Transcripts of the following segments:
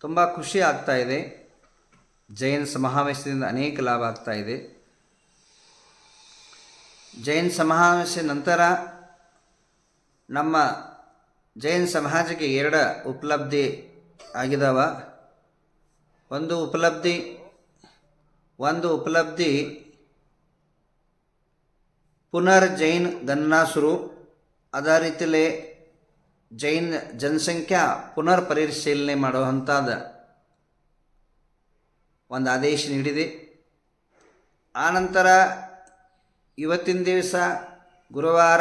ತುಂಬ ಖುಷಿ ಆಗ್ತಾ ಇದೆ. ಜೈನ್ ಸಮಾವೇಶದಿಂದ ಅನೇಕ ಲಾಭ ಆಗ್ತಾ ಇದೆ. ಜೈನ್ ಸಮಾವೇಶ ನಂತರ ನಮ್ಮ ಜೈನ್ ಸಮಾಜಕ್ಕೆ ಎರಡು ಉಪಲಬ್ಧಿ ಆಗಿದಾವ. ಒಂದು ಉಪಲಬ್ಧಿ ಒಂದು ಉಪಲಬ್ಧಿ ಪುನರ್ ಜೈನ್ ಗಣನಾ ಶುರು. ಅದೇ ರೀತಿಲೇ ಜೈನ್ ಜನಸಂಖ್ಯಾ ಪುನರ್ ಪರಿಶೀಲನೆ ಮಾಡುವಂಥದ್ದು ಒಂದು ಆದೇಶ ನೀಡಿದೆ. ಆನಂತರ ಇವತ್ತಿನ ದಿವಸ ಗುರುವಾರ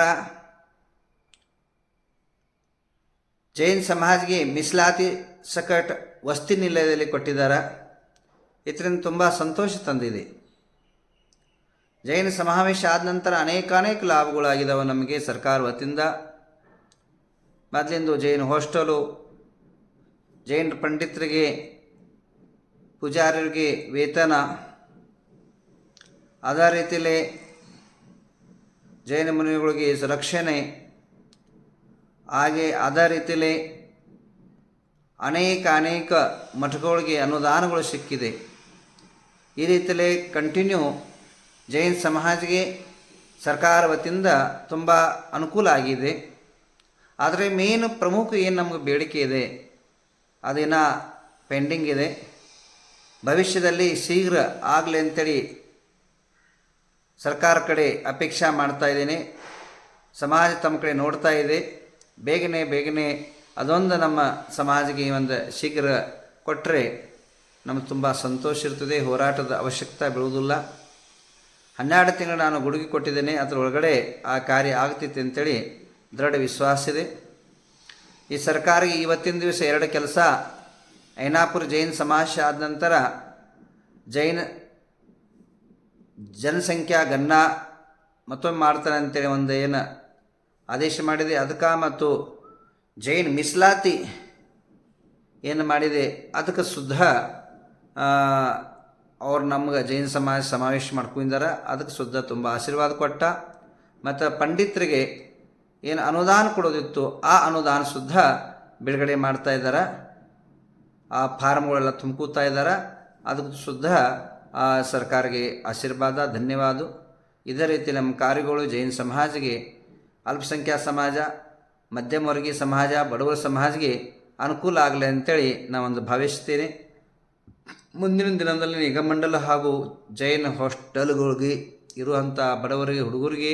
ಜೈನ್ ಸಮಾಜ್ಗೆ ಮಿಸ್ಲಾತಿ ಸಕಟ್ ವಸ್ತಿ ನಿಲಯದಲ್ಲಿ ಕೊಟ್ಟಿದ್ದಾರೆ. ಇದರಿಂದ ತುಂಬ ಸಂತೋಷ ತಂದಿದೆ. ಜೈನ ಸಮಾವೇಶ ಆದ ನಂತರ ಅನೇಕಾನೇಕ ಅನೇಕ ಲಾಭಗಳಾಗಿದ್ದಾವೆ ನಮಗೆ ಸರ್ಕಾರ ವತಿಯಿಂದ. ಮೊದಲಿಂದು ಜೈನ್ ಹಾಸ್ಟೆಲು, ಜೈನ ಪಂಡಿತರಿಗೆ ಪೂಜಾರರಿಗೆ ವೇತನ. ಅದೇ ರೀತಿಯಲ್ಲಿ ಜೈನ ಮುನಿಗಳಿಗೆ ರಕ್ಷಣೆ ಹಾಗೆ ಅದೇ ರೀತಿಯಲ್ಲಿ ಅನೇಕ ಅನೇಕ ಮಠಗಳಿಗೆ ಅನುದಾನಗಳು ಸಿಕ್ಕಿದೆ. ಈ ರೀತಿಯಲ್ಲಿ ಕಂಟಿನ್ಯೂ ಜೈನ್ ಸಮಾಜಿಗೆ ಸರ್ಕಾರ ವತಿಯಿಂದ ತುಂಬ ಅನುಕೂಲ ಆಗಿದೆ. ಆದರೆ ಮೇನ್ ಪ್ರಮುಖ ಏನು ನಮಗೆ ಬೇಡಿಕೆ ಇದೆ, ಅದೇನ ಪೆಂಡಿಂಗ್ ಇದೆ, ಭವಿಷ್ಯದಲ್ಲಿ ಶೀಘ್ರ ಆಗಲಿ ಅಂತೇಳಿ ಸರ್ಕಾರ ಕಡೆ ಅಪೇಕ್ಷೆ ಮಾಡ್ತಾ ಇದ್ದೀನಿ. ಸಮಾಜ ತಮ್ಮ ಕಡೆ ನೋಡ್ತಾ ಇದೆ. ಬೇಗನೆ ಬೇಗನೆ ಅದೊಂದು ನಮ್ಮ ಸಮಾಜಕ್ಕೆ ಒಂದು ಶೀಘ್ರ ಕೊಟ್ಟರೆ ನಮಗೆ ತುಂಬ ಸಂತೋಷ ಇರ್ತದೆ. ಹೋರಾಟದ ಅವಶ್ಯಕತೆ ಬೀಳುವುದಿಲ್ಲ. ಹನ್ನೆರಡು ತಿಂಗಳು ನಾನು ಗುಡುಗಿ ಕೊಟ್ಟಿದ್ದೇನೆ. ಅದರೊಳಗಡೆ ಆ ಕಾರ್ಯ ಆಗ್ತೈತೆ ಅಂತೇಳಿ ದೃಢ ವಿಶ್ವಾಸ ಇದೆ ಈ ಸರ್ಕಾರ ಇವತ್ತಿನ ದಿವಸ ಎರಡು ಕೆಲಸ. ಐನಾಪುರ ಜೈನ್ ಸಮಾಜ ಆದ ನಂತರ ಜೈನ್ ಜನಸಂಖ್ಯಾ ಗನ್ನ ಮತ್ತೊಮ್ಮೆ ಮಾಡ್ತಾರೆ ಅಂತೇಳಿ ಒಂದು ಏನು ಆದೇಶ ಮಾಡಿದೆ. ಅದಕ್ಕೆ ಮತ್ತು ಜೈನ್ ಮಿಸ್ಲಾತಿ ಏನು ಮಾಡಿದೆ. ಅದಕ್ಕೆ ಸುದ್ದ ಅವ್ರು ನಮ್ಗೆ ಜೈನ ಸಮಾಜ ಸಮಾವೇಶ ಮಾಡ್ಕೊಂಡಿದ್ದಾರೆ ಅದಕ್ಕೆ ಸುದ್ದ ತುಂಬ ಆಶೀರ್ವಾದ ಕೊಟ್ಟ. ಮತ್ತು ಪಂಡಿತರಿಗೆ ಏನು ಅನುದಾನ ಕೊಡೋದಿತ್ತು, ಆ ಅನುದಾನ ಸುದ್ದ ಬಿಡುಗಡೆ ಮಾಡ್ತಾ ಇದ್ದಾರೆ. ಆ ಫಾರ್ಮ್ಗಳೆಲ್ಲ ತುಂಬ್ಕೋತಾ ಇದ್ದಾರೆ. ಅದಕ್ಕೆ ಶುದ್ಧ, ಆ ಸರ್ಕಾರಕ್ಕೆ ಆಶೀರ್ವಾದ, ಧನ್ಯವಾದ. ಇದೇ ರೀತಿ ನಮ್ಮ ಕಾರ್ಯಗಳು ಜೈನ ಸಮಾಜಗೆ ಅಲ್ಪಸಂಖ್ಯಾತ ಸಮಾಜ, ಮಧ್ಯಮ ವರ್ಗೀಯ ಸಮಾಜ, ಬಡವರ ಸಮಾಜಗೆ ಅನುಕೂಲ ಆಗಲಿ ಅಂತೇಳಿ ನಾವೊಂದು ಭಾವಿಸ್ತೇನೆ. ಮುಂದಿನ ದಿನದಲ್ಲಿ ನಿಗಮಂಡಲ ಹಾಗೂ ಜೈನ ಹಾಸ್ಟೆಲ್ಗಳಿಗೆ ಇರುವಂಥ ಬಡವರಿಗೆ, ಹುಡುಗರಿಗೆ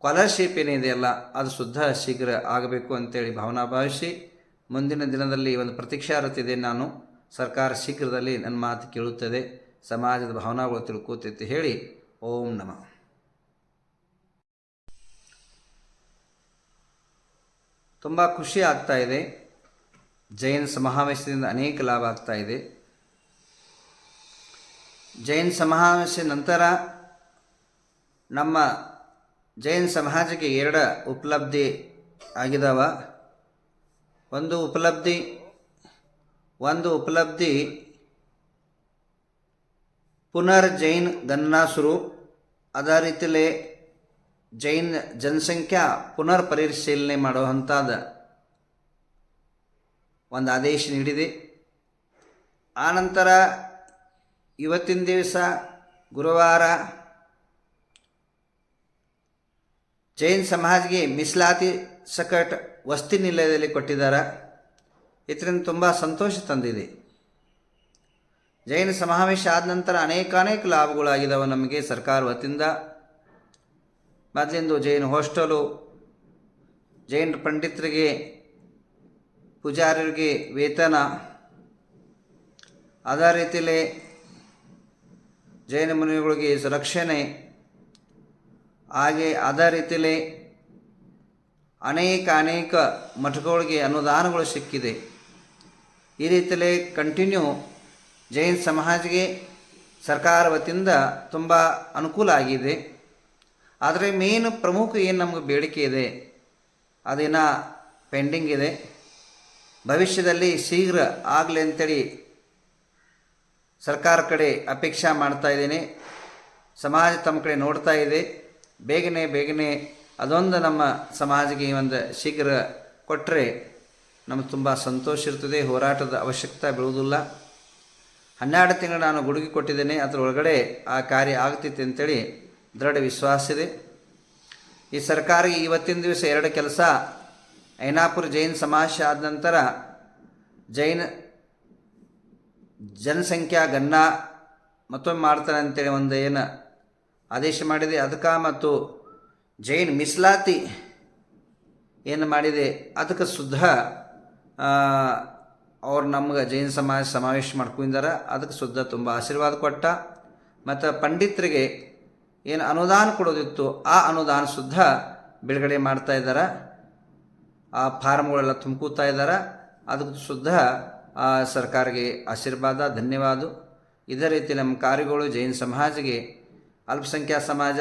ಸ್ಕಾಲರ್ಶಿಪ್ ಏನಿದೆಯಲ್ಲ ಅದು ಶುದ್ಧ ಶೀಘ್ರ ಆಗಬೇಕು ಅಂತೇಳಿ ಭಾವನಾ ಭಾವಿಸಿ ಮುಂದಿನ ದಿನದಲ್ಲಿ ಒಂದು ಪ್ರತೀಕ್ಷಾರತಿದೆ ನಾನು. ಸರ್ಕಾರ ಶೀಘ್ರದಲ್ಲಿ ನನ್ನ ಮಾತು ಕೇಳುತ್ತದೆ. ಸಮಾಜದ ಭಾವನಾಗಳು ತಿಳ್ಕೋತೈತಿ ಹೇಳಿ ಓಂ ನಮಃ. ತುಂಬ ಖುಷಿ ಆಗ್ತಾ ಇದೆ. ಜೈನ್ ಸಮಾವೇಶದಿಂದ ಅನೇಕ ಲಾಭ ಆಗ್ತಾ ಇದೆ. ಜೈನ್ ಸಮಾವೇಶ ನಂತರ ನಮ್ಮ ಜೈನ್ ಸಮಾಜಕ್ಕೆ ಎರಡು ಉಪಲಬ್ಧಿ ಆಗಿದಾವ. ಒಂದು ಉಪಲಬ್ಧಿ ಒಂದು ಉಪಲಬ್ಧಿ ಪುನರ್ ಜೈನ್ ಗಣನಾ ಶುರು ಅದೇ ರೀತಿಲಿ ಜೈನ್ ಜನಸಂಖ್ಯಾ ಪುನರ್ ಪರಿಶೀಲನೆ ಮಾಡುವಂಥದ್ದು ಒಂದು ಆದೇಶ ನೀಡಿದೆ. ಆನಂತರ ಇವತ್ತಿನ ದಿವಸ ಗುರುವಾರ ಜೈನ್ ಸಮಾಜ್ಗೆ ಮಿಸ್ಲಾತಿ ಸಕಟ್ ವಸ್ತಿ ನಿಲಯದಲ್ಲಿ ಕೊಟ್ಟಿದ್ದಾರೆ. ಇದರಿಂದ ತುಂಬ ಸಂತೋಷ ತಂದಿದೆ. ಜೈನ ಸಮಾವೇಶ ಆದ ನಂತರ ಅನೇಕಾನೇಕ ಅನೇಕ ಲಾಭಗಳಾಗಿದ್ದಾವೆ ನಮಗೆ ಸರ್ಕಾರ ವತಿಯಿಂದ. ಮೊದಲಿಂದು ಜೈನ್ ಹಾಸ್ಟೆಲು, ಜೈನ ಪಂಡಿತರಿಗೆ, ಪೂಜಾರರಿಗೆ ವೇತನ. ಅದೇ ರೀತಿಯಲ್ಲಿ ಜೈನ ಮುನಿಗಳಿಗೆ ರಕ್ಷಣೆ ಹಾಗೆ ಅದೇ ರೀತಿಯಲ್ಲಿ ಅನೇಕ ಅನೇಕ ಮಠಗಳಿಗೆ ಅನುದಾನಗಳು ಸಿಕ್ಕಿದೆ. ಈ ರೀತಿಯಲ್ಲಿ ಕಂಟಿನ್ಯೂ ಜೈನ್ ಸಮಾಜ್ಗೆ ಸರ್ಕಾರ ವತಿಯಿಂದ ತುಂಬ ಅನುಕೂಲ ಆಗಿದೆ. ಆದರೆ ಮೇನ್ ಪ್ರಮುಖ ಏನು ನಮಗೆ ಬೇಡಿಕೆ ಇದೆ, ಅದೇನ ಪೆಂಡಿಂಗ್ ಇದೆ. ಭವಿಷ್ಯದಲ್ಲಿ ಶೀಘ್ರ ಆಗಲಿ ಅಂತೇಳಿ ಸರ್ಕಾರ ಕಡೆ ಅಪೇಕ್ಷೆ ಮಾಡ್ತಾ ಇದ್ದೇನೆ. ಸಮಾಜ ತಮ್ಮ ಕಡೆ ನೋಡ್ತಾ ಇದೆ. ಬೇಗನೆ ಬೇಗನೆ ಅದೊಂದು ನಮ್ಮ ಸಮಾಜಕ್ಕೆ ಒಂದು ಶೀಘ್ರ ಕೊಟ್ಟರೆ ನಮಗೆ ತುಂಬ ಸಂತೋಷ ಇರ್ತದೆ, ಹೋರಾಟದ ಅವಶ್ಯಕತೆ ಬೀಳುವುದಿಲ್ಲ. ಹನ್ನೆರಡು ತಿಂಗಳು ನಾನು ಗುಡುಗಿ ಕೊಟ್ಟಿದ್ದೇನೆ, ಅದರೊಳಗಡೆ ಆ ಕಾರ್ಯ ಆಗ್ತಿತ್ತು ಅಂತೇಳಿ ದೃಢ ವಿಶ್ವಾಸ ಇದೆ. ಈ ಸರ್ಕಾರ ಇವತ್ತಿನ ದಿವಸ ಎರಡು ಕೆಲಸ. ಐನಾಪುರ ಜೈನ್ ಸಮಾಜ ಆದ ನಂತರ ಜೈನ ಜನಸಂಖ್ಯಾ ಗನ್ನ ಮತ್ತೊಮ್ಮೆ ಮಾಡ್ತಾರೆ ಅಂತೇಳಿ ಒಂದು ಏನು ಆದೇಶ ಮಾಡಿದೆ. ಅದಕ್ಕೆ ಮತ್ತು ಜೈನ್ ಮಿಸ್ಲಾತಿ ಏನು ಮಾಡಿದೆ? ಅದಕ್ಕೆ ಶುದ್ಧ ಅವ್ರು ನಮ್ಗೆ ಜೈನ್ ಸಮಾಜ ಸಮಾವೇಶ ಮಾಡ್ಕೊಂಡಿದ್ದಾರೆ ಅದಕ್ಕೆ ಶುದ್ಧ ತುಂಬ ಆಶೀರ್ವಾದ ಕೊಟ್ಟ. ಮತ್ತು ಪಂಡಿತರಿಗೆ ಏನು ಅನುದಾನ ಕೊಡೋದಿತ್ತು, ಆ ಅನುದಾನ ಸುದ್ದ ಬಿಡುಗಡೆ ಮಾಡ್ತಾ ಇದ್ದಾರೆ ಆ ಫಾರ್ಮ್ಗಳೆಲ್ಲ ತುಂಬ್ಕೋತಾ ಇದ್ದಾರೆ ಅದಕ್ಕೆ ಶುದ್ಧ ಆ ಸರ್ಕಾರಕ್ಕೆ ಆಶೀರ್ವಾದ, ಧನ್ಯವಾದ. ಇದೇ ರೀತಿ ನಮ್ಮ ಕಾರ್ಯಗಳು ಜೈನ ಸಮಾಜಕ್ಕೆ ಅಲ್ಪಸಂಖ್ಯಾತ ಸಮಾಜ,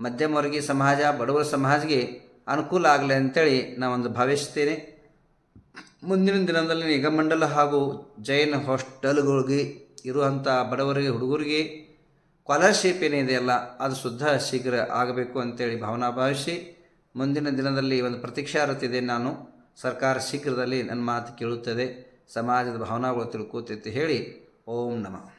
ಮಧ್ಯಮ ವರ್ಗೀಯ ಸಮಾಜ, ಬಡವರ ಸಮಾಜಕ್ಕೆ ಅನುಕೂಲ ಆಗಲಿ ಅಂತೇಳಿ ನಾವೊಂದು ಭಾವಿಸ್ತೇನೆ ಮುಂದಿನ ದಿನದಲ್ಲಿ ನಿಗಮಂಡಲ ಹಾಗೂ ಜೈನ್ ಹಾಸ್ಟೆಲ್ಗಳಿಗೆ ಇರುವಂಥ ಬಡವರಿಗೆ, ಹುಡುಗರಿಗೆ ಸ್ಕಾಲರ್ಶಿಪ್ ಏನಿದೆಯಲ್ಲ ಅದು ಶುದ್ಧ ಶೀಘ್ರ ಆಗಬೇಕು ಅಂತೇಳಿ ಭಾವನಾ ಭಾವಿಸಿ ಮುಂದಿನ ದಿನದಲ್ಲಿ ಒಂದು ಪ್ರತೀಕ್ಷಾರತಿದೆ ನಾನು. ಸರ್ಕಾರ ಶೀಘ್ರದಲ್ಲಿ ನನ್ನ ಮಾತು ಕೇಳುತ್ತದೆ. ಸಮಾಜದ ಭಾವನಾಗಳು ತಿಳ್ಕೋತೈತೆ ಹೇಳಿ ಓಂ ನಮಃ.